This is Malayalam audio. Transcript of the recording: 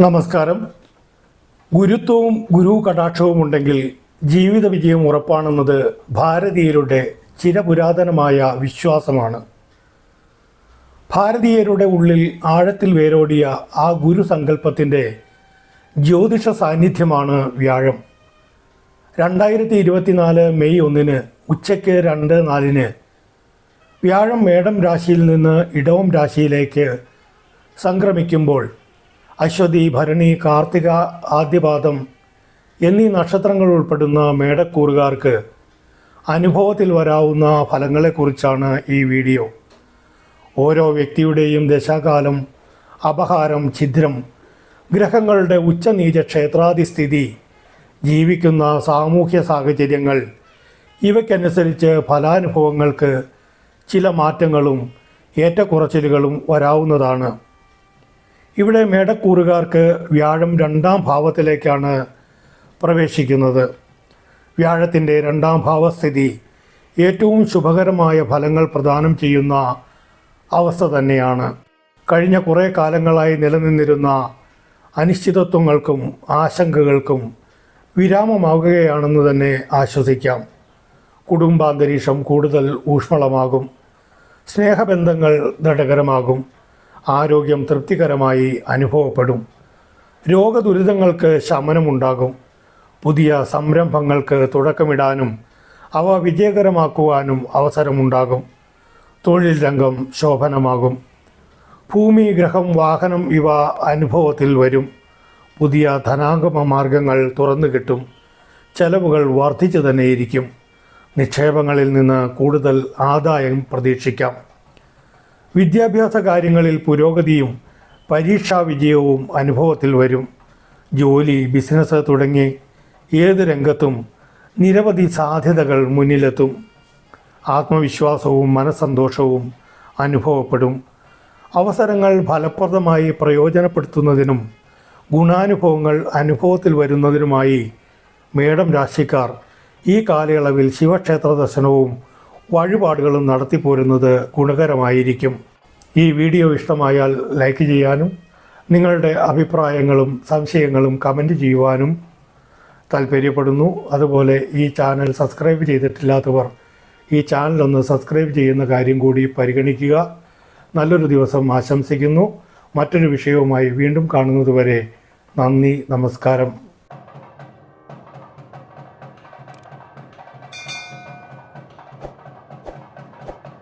നമസ്കാരം. ഗുരുത്വവും ഗുരു കടാക്ഷവും ഉണ്ടെങ്കിൽ ജീവിത വിജയം ഉറപ്പാണെന്നത് ഭാരതീയരുടെ ചിരപുരാതനമായ വിശ്വാസമാണ്. ഭാരതീയരുടെ ഉള്ളിൽ ആഴത്തിൽ വേരോടിയ ആ ഗുരു സങ്കല്പത്തിന്റെ ജ്യോതിഷ സാന്നിധ്യമാണ് വ്യാഴം. രണ്ടായിരത്തി ഇരുപത്തിനാല് മെയ് ഒന്നിന് ഉച്ചയ്ക്ക് രണ്ട് നാലിന് വ്യാഴം മേടം രാശിയിൽ നിന്ന് ഇടവം രാശിയിലേക്ക് സംക്രമിക്കുമ്പോൾ അശ്വതി ഭരണി കാർത്തിക ആദ്യപാദം എന്നീ നക്ഷത്രങ്ങൾ ഉൾപ്പെടുന്ന മേടക്കൂറുകാർക്ക് അനുഭവത്തിൽ വരാവുന്ന ഫലങ്ങളെക്കുറിച്ചാണ് ഈ വീഡിയോ. ഓരോ വ്യക്തിയുടെയും ദശാകാലം അപഹാരം ഛിദ്രം ഗ്രഹങ്ങളുടെ ഉച്ചനീച ക്ഷേത്രാധിസ്ഥിതി ജീവിക്കുന്ന സാമൂഹ്യ സാഹചര്യങ്ങൾ ഇവയ്ക്കനുസരിച്ച് ഫലാനുഭവങ്ങൾക്ക് ചില മാറ്റങ്ങളും ഏറ്റക്കുറച്ചിലുകളും വരാവുന്നതാണ്. ഇവിടെ മേടക്കൂറുകാർക്ക് വ്യാഴം രണ്ടാം ഭാവത്തിലേക്കാണ് പ്രവേശിക്കുന്നത്. വ്യാഴത്തിന്റെ രണ്ടാം ഭാവസ്ഥിതി ഏറ്റവും ശുഭകരമായ ഫലങ്ങൾ പ്രദാനം ചെയ്യുന്ന അവസ്ഥ തന്നെയാണ്. കഴിഞ്ഞ കുറേ കാലങ്ങളായി നിലനിന്നിരുന്ന അനിശ്ചിതത്വങ്ങൾക്കും ആശങ്കകൾക്കും വിരാമമാകുകയാണെന്ന് തന്നെ ആശ്വസിക്കാം. കുടുംബാന്തരീക്ഷം കൂടുതൽ ഊഷ്മളമാകും. സ്നേഹബന്ധങ്ങൾ ദൃഢകരമാകും ആരോഗ്യം തൃപ്തികരമായി അനുഭവപ്പെടും. രോഗദുരിതങ്ങൾക്ക് ശമനമുണ്ടാകും. പുതിയ സംരംഭങ്ങൾക്ക് തുടക്കമിടാനും അവ വിജയകരമാക്കുവാനും അവസരമുണ്ടാകും. തൊഴിൽ രംഗം ശോഭനമാകും. ഭൂമി ഗ്രഹം വാഹനം ഇവ അനുഭവത്തിൽ വരും. പുതിയ ധനാഗമ മാർഗങ്ങൾ തുറന്നു കിട്ടും. ചെലവുകൾ വർദ്ധിച്ചു തന്നെയിരിക്കും. നിക്ഷേപങ്ങളിൽ നിന്ന് കൂടുതൽ ആദായം പ്രതീക്ഷിക്കാം. വിദ്യാഭ്യാസ കാര്യങ്ങളിൽ പുരോഗതിയും പരീക്ഷാ വിജയവും അനുഭവത്തിൽ വരും. ജോലി ബിസിനസ് തുടങ്ങി ഏത് രംഗത്തും നിരവധി സാധ്യതകൾ മുന്നിലെത്തും. ആത്മവിശ്വാസവും മനസ്സന്തോഷവും അനുഭവപ്പെടും. അവസരങ്ങൾ ഫലപ്രദമായി പ്രയോജനപ്പെടുത്തുന്നതിനും ഗുണാനുഭവങ്ങൾ അനുഭവത്തിൽ വരുന്നതിനുമായി മേടം രാശിക്കാർ ഈ കാലയളവിൽ ശിവക്ഷേത്ര ദർശനവും വഴിപാടുകളും നടത്തിപ്പോരുന്നത് ഗുണകരമായിരിക്കും. ഈ വീഡിയോ ഇഷ്ടമായാൽ ലൈക്ക് ചെയ്യാനും നിങ്ങളുടെ അഭിപ്രായങ്ങളും സംശയങ്ങളും കമന്റ് ചെയ്യുവാനും താല്പര്യപ്പെടുന്നു. അതുപോലെ ഈ ചാനൽ സബ്സ്ക്രൈബ് ചെയ്തിട്ടില്ലാത്തവർ ഈ ചാനൽ ഒന്ന് സബ്സ്ക്രൈബ് ചെയ്യുന്ന കാര്യം കൂടി പരിഗണിക്കുക. നല്ലൊരു ദിവസം ആശംസിക്കുന്നു. മറ്റൊരു വിഷയവുമായി വീണ്ടും കാണുന്നതുവരെ നന്ദി നമസ്കാരം.